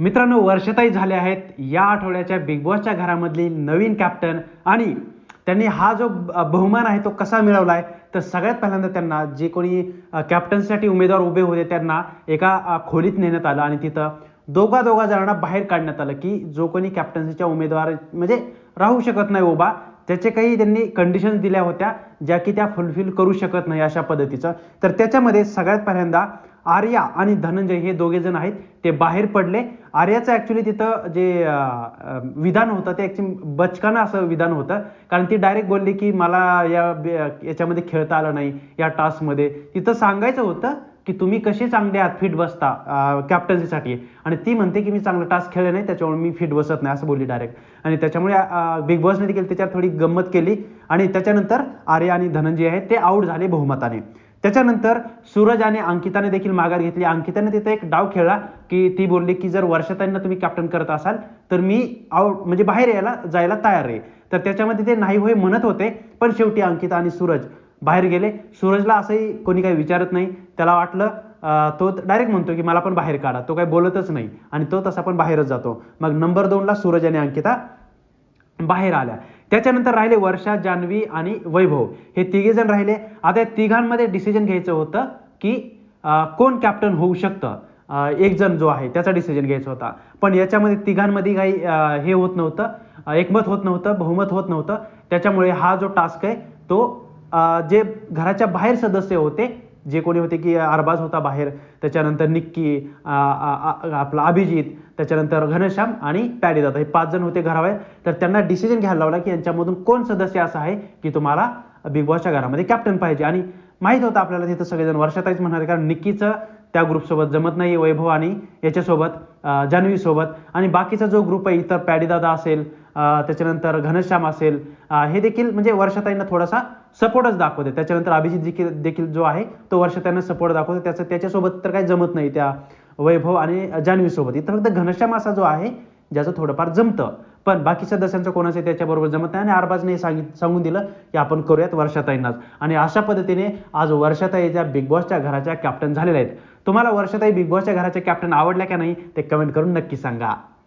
मित्रांनो वर्षताई झाले आहेत. या आठवड्याच्या बिग बॉसच्या घरामधली नवीन कॅप्टन आणि त्यांनी हा जो बहुमान आहे तो कसा मिळवला आहे तर सगळ्यात पहिल्यांदा त्यांना जे कोणी कॅप्टन्ससाठी कॅप्टन्सीसाठी उमेदवार उभे होते त्यांना एका खोलीत नेण्यात आलं आणि तिथं दोघा दोघा जणांना बाहेर काढण्यात आलं की जो कोणी कॅप्टन्सीच्या उमेदवार म्हणजे राहू शकत नाही उभा त्याचे काही त्यांनी कंडिशन्स दिल्या होत्या ज्या की त्या फुलफिल करू शकत नाही अशा पद्धतीचं. तर त्याच्यामध्ये सगळ्यात पहिल्यांदा आर्या आणि धनंजय हे दोघे जण आहेत ते बाहेर पडले. आर्याचं ॲक्च्युली तिथं जे विधान होतं ते ॲक्च्युली बचकाना असं विधान होतं. कारण ती डायरेक्ट बोलली की मला या याच्यामध्ये खेळता आलं नाही या टास्कमध्ये तिथं सांगायचं होतं की तुम्ही कसे चांगले आहात फिट बसता कॅप्टन्सीसाठी आणि ती म्हणते की मी चांगला टास्क खेळले नाही त्याच्यामुळे मी फिट बसत नाही असं बोलली डायरेक्ट आणि त्याच्यामुळे बिग बॉसने देखील त्याच्यात थोडी गंमत केली. आणि त्याच्यानंतर आर्य आणि धनंजय आहे ते आऊट झाले बहुमताने. त्याच्यानंतर सूरज आणि अंकिताने देखील माघार घेतली. अंकिताने तिथे एक डाव खेळला की ती बोलली की जर वर्षाताईंना तुम्ही कॅप्टन करत असाल तर मी आउट म्हणजे बाहेर यायला जायला तयार आहे. तर त्याच्यामध्ये ते नाही होय म्हणत होते पण शेवटी अंकिता आणि सूरज बाहेर गेले. सूरजला असंही कोणी काही विचारत नाही. त्याला वाटलं तो डायरेक्ट म्हणतो की मला पण बाहेर काढा. तो काही बोलतच नाही. आणि तो तसा पण बाहेरच जातो. मग नंबर दोनला सूरज आणि अंकिता बाहेर आल्या. त्याच्यानंतर राहिले वर्षा जान्हवी आणि वैभव. हे तिघे जण राहिले. आता या तिघांमध्ये डिसिजन घ्यायचं होतं की कोण कॅप्टन होऊ शकतं? एक जण जो आहे त्याचा डिसिजन घ्यायचा होता. पण याच्यामध्ये तिघांमध्ये काही हे होत नव्हतं. एकमत होत नव्हतं बहुमत होत नव्हतं. त्याच्यामुळे हा जो टास्क आहे तो जे घराच्या बाहेर सदस्य होते जे कोणी होते की अरबाज होता बाहेर त्याच्यानंतर निक्की आपला अभिजित त्याच्यानंतर घनश्याम आणि पॅडी दादा हे पाच जण होते घराबाहेर. तर त्यांना डिसिजन घ्यायला लावला की यांच्यामधून कोण सदस्य असं आहे की तुम्हाला बिग बॉसच्या घरामध्ये कॅप्टन पाहिजे. आणि माहीत होतं आपल्याला तिथं सगळेजण वर्षातच म्हणणार कारण निक्कीचं त्या ग्रुपसोबत जमत नाही वैभव आणि याच्यासोबत जान्हवीसोबत. जान्हवी सोबत आणि बाकीचा जो ग्रुप आहे इतर पॅडीदादा असेल त्याच्यानंतर घनश्याम असेल हे देखील म्हणजे वर्षाताईंना थोडासा सपोर्टच दाखवते. त्याच्यानंतर अभिजित देखील देखील जो आहे तो वर्षाताईंना सपोर्ट दाखवतो. त्याचं त्याच्यासोबत तर काही जमत नाही त्या वैभव आणि जान्हवीसोबत. इथं फक्त घनश्याम असा जो आहे ज्याचं थोडंफार जमतं. पण बाकी सदस्यांचं कोणाचं त्याच्याबरोबर जमत नाही आणि अरबाजने सांगित सांगून दिलं की आपण करूयात वर्षाताईंनाच. आणि अशा पद्धतीने आज वर्षाताई ज्या बिग बॉसच्या घराच्या कॅप्टन झालेल्या आहेत. तुम्हाला वर्षाताई बिग बॉसच्या घराच्या कॅप्टन आवडल्या का नाही ते कमेंट करून नक्की सांगा.